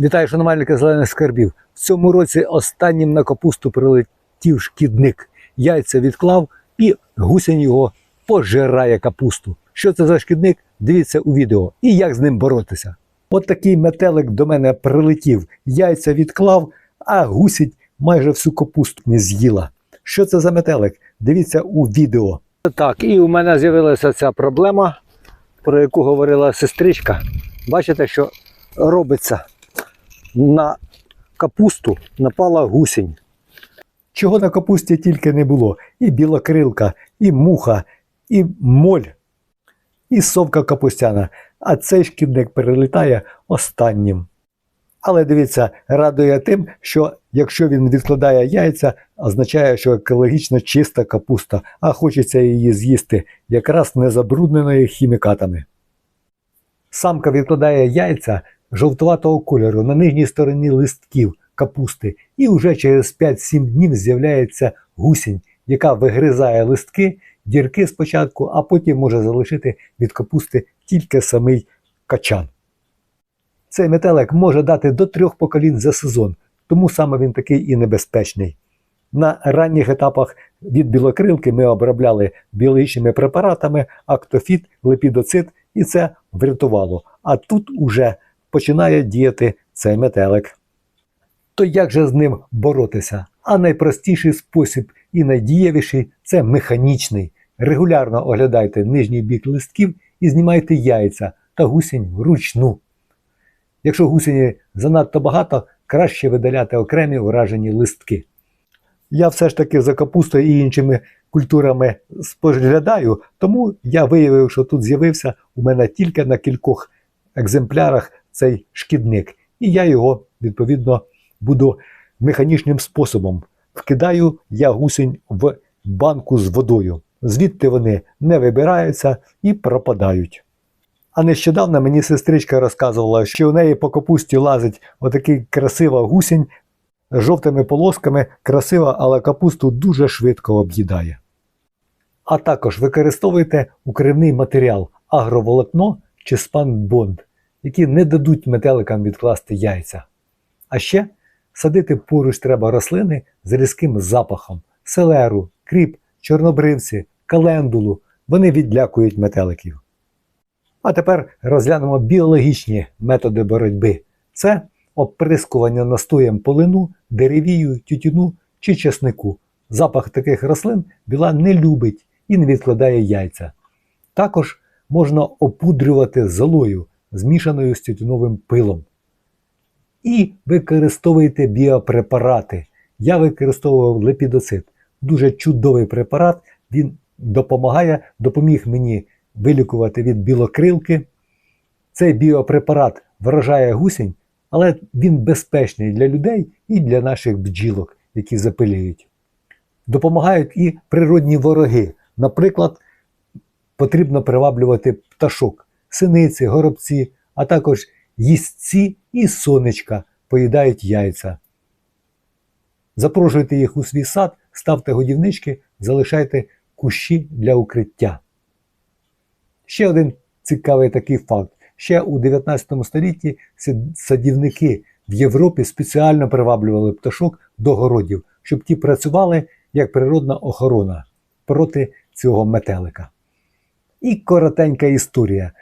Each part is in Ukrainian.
Вітаю, шанувальники зелених скарбів. В цьому році останнім на капусту прилетів шкідник. Яйця відклав і гусінь його пожирає капусту. Що це за шкідник? Дивіться у відео. І як з ним боротися. От такий метелик до мене прилетів, яйця відклав, а гусінь майже всю капусту не з'їла. Що це за метелик? Дивіться у відео. Так, і у мене з'явилася ця проблема, про яку говорила сестричка. Бачите, що робиться на капусту напала гусінь. Чого на капусті тільки не було: і білокрилка, і муха, і моль, і совка капустяна. А цей шкідник перелітає останнім. Але дивіться, радує тим, що якщо він відкладає яйця, означає, що екологічно чиста капуста, а хочеться її з'їсти якраз не забрудненою хімікатами. Самка відкладає яйця жовтуватого кольору на нижній стороні листків капусти, і вже через 5-7 днів з'являється гусінь, яка вигризає листки, дірки спочатку, а потім може залишити від капусти тільки самий качан. Цей метелик може дати до трьох поколінь за сезон, тому саме він такий і небезпечний. На ранніх етапах від білокрилки ми обробляли біологічними препаратами актофіт, лепідоцит, і це врятувало. А тут уже починає діяти цей метелик. То як же з ним боротися? А найпростіший спосіб і найдієвіший це механічний. Регулярно оглядайте нижній бік листків і знімайте яйця та гусінь вручну. Якщо гусені занадто багато, краще видаляти окремі уражені листки. Я все ж таки за капустою і іншими культурами споглядаю, тому я виявив, що тут з'явився у мене тільки на кількох екземплярах цей шкідник. І я його, відповідно, буду механічним способом. Вкидаю я гусінь в банку з водою. Звідти вони не вибираються і пропадають. А нещодавно мені сестричка розказувала, що у неї по капусті лазить отакий красива гусінь з жовтими полосками, красива, але капусту дуже швидко об'їдає. А також використовуйте укривний матеріал агроволокно чи спанбонд, які не дадуть метеликам відкласти яйця. А ще садити поруч треба рослини з різким запахом селеру, кріп, чорнобривці, календулу. Вони відлякують метеликів. А тепер розглянемо біологічні методи боротьби. Це оприскування настоєм полину, деревію, тютюну чи чеснику. Запах таких рослин біла не любить і не відкладає яйця. Також можна опудрювати золою, змішаною з тютюновим пилом. І використовуйте біопрепарати. Я використовував лепідоцит. Дуже чудовий препарат. Він допомагає, допоміг мені вилікувати від білокрилки. Цей біопрепарат вражає гусінь, але він безпечний для людей і для наших бджілок, які запилюють. Допомагають і природні вороги. Наприклад, потрібно приваблювати пташок, синиці, горобці, а також їстці і сонечка поїдають яйця. Запрошуйте їх у свій сад, ставте годівнички, залишайте кущі для укриття. Ще один цікавий такий факт. Ще у 19 столітті садівники в Європі спеціально приваблювали пташок до городів, щоб ті працювали як природна охорона проти цього метелика. І коротенька історія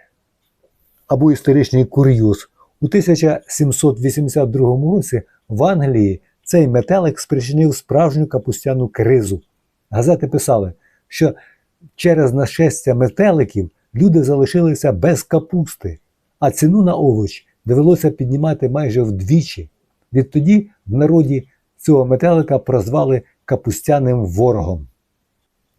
або історичний кур'йоз. У 1782 році в Англії цей метелик спричинив справжню капустяну кризу. Газети писали, що через нашестя метеликів люди залишилися без капусти, а ціну на овоч довелося піднімати майже вдвічі. Відтоді в народі цього метелика прозвали капустяним ворогом.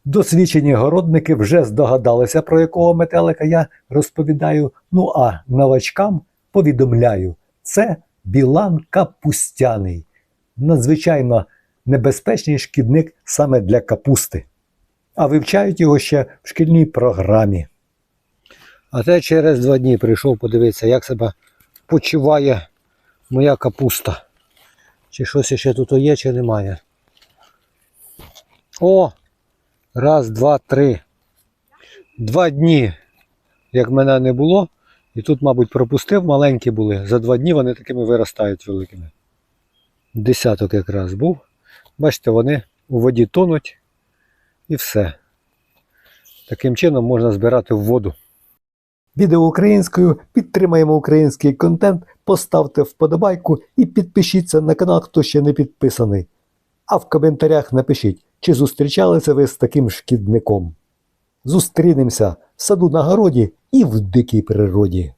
Досвідчені городники вже здогадалися, про якого метелика я розповідаю. Ну а новачкам повідомляю, це білан капустяний, надзвичайно небезпечний шкідник саме для капусти. А вивчають його ще в шкільній програмі. А це через два дні прийшов подивитися, як себе почуває моя капуста. Чи щось ще тут є, чи немає. О! Раз, два, три. Два дні, як мене не було, І тут, мабуть, пропустив, маленькі були. За два дні вони такими виростають великими. Десяток якраз був. Бачите, вони у воді тонуть і все. Таким чином можна збирати в воду. Відео українською, підтримаємо український контент, поставте вподобайку і підпишіться на канал, хто ще не підписаний. А в коментарях напишіть, чи зустрічалися ви з таким шкідником. Зустрінемося в саду на городі і в дикій природі.